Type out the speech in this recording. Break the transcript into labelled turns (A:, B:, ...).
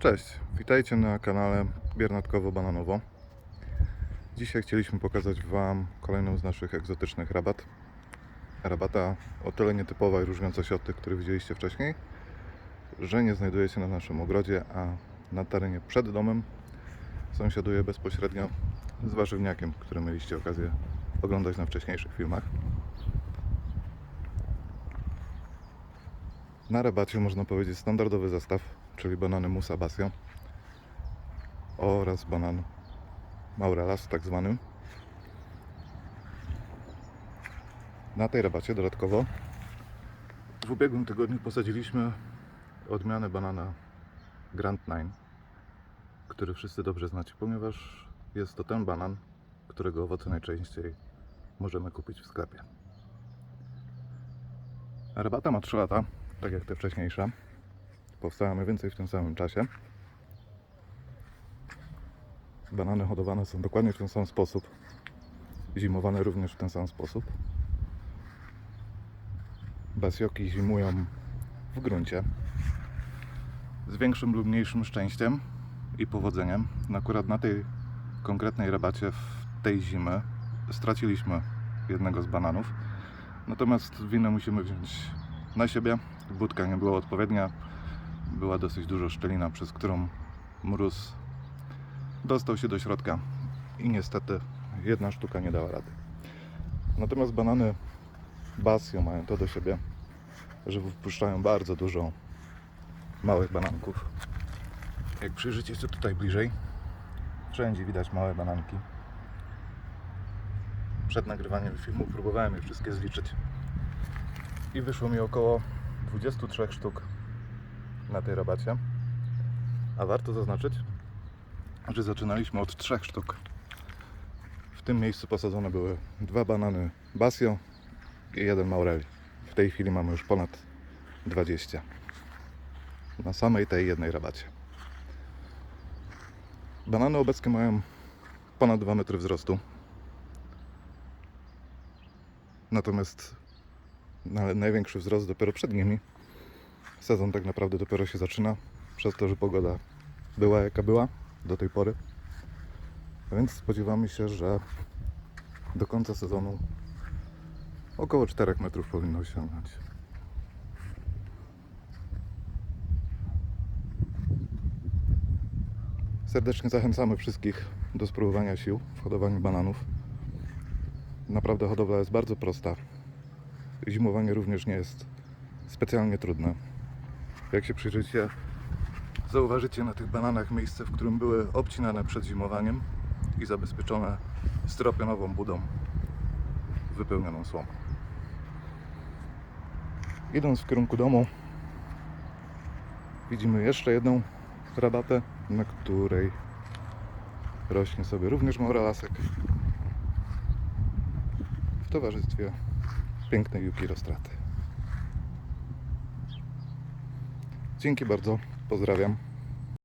A: Cześć, witajcie na kanale Biernatkowo-Bananowo. Dzisiaj chcieliśmy pokazać Wam kolejną z naszych egzotycznych rabat. Rabata o tyle nietypowa i różniąca się od tych, które widzieliście wcześniej, że nie znajduje się na naszym ogrodzie, a na terenie przed domem sąsiaduje bezpośrednio z warzywniakiem, który mieliście okazję oglądać na wcześniejszych filmach. Na rabacie można powiedzieć standardowy zestaw, czyli banany Musa Basio oraz banan Maurelas tak zwanym. Na tej rabacie dodatkowo w ubiegłym tygodniu posadziliśmy odmianę banana Grand Nine, który wszyscy dobrze znacie, ponieważ jest to ten banan, którego owoce najczęściej możemy kupić w sklepie. Rabata ma 3 lata, tak jak te wcześniejsze. Powstała mniej więcej w tym samym czasie. Banany hodowane są dokładnie w ten sam sposób. Zimowane również w ten sam sposób. Basioki zimują w gruncie. Z większym lub mniejszym szczęściem i powodzeniem. Akurat na tej konkretnej rabacie w tej zimy straciliśmy jednego z bananów. Natomiast winę musimy wziąć na siebie. Budka nie była odpowiednia. Była dosyć dużo szczelina, przez którą mróz dostał się do środka i niestety jedna sztuka nie dała rady. Natomiast banany Basio mają to do siebie, że wypuszczają bardzo dużo małych bananków. Jak przyjrzycie się tutaj bliżej, wszędzie widać małe bananki. Przed nagrywaniem filmu próbowałem je wszystkie zliczyć i wyszło mi około 23 sztuk na tej rabacie. A warto zaznaczyć, że zaczynaliśmy od 3 sztuk. W tym miejscu posadzone były dwa banany Basio i jeden Maureli. W tej chwili mamy już ponad 20 na samej tej jednej rabacie. Banany obecnie mają ponad 2 metry wzrostu. Natomiast na- największy wzrost dopiero przed nimi. Sezon tak naprawdę dopiero się zaczyna, przez to, że pogoda była jaka była do tej pory. Więc spodziewamy się, że do końca sezonu około 4 metrów powinno osiągnąć. Serdecznie zachęcamy wszystkich do spróbowania sił w hodowaniu bananów. Naprawdę hodowla jest bardzo prosta. Zimowanie również nie jest specjalnie trudne. Jak się przyjrzycie, zauważycie na tych bananach miejsce, w którym były obcinane przed zimowaniem i zabezpieczone styropianową budą wypełnioną słomą. Idąc w kierunku domu, widzimy jeszcze jedną rabatę, na której rośnie sobie również mauralasek w towarzystwie pięknej Juki Rostraty. Dzięki bardzo, pozdrawiam.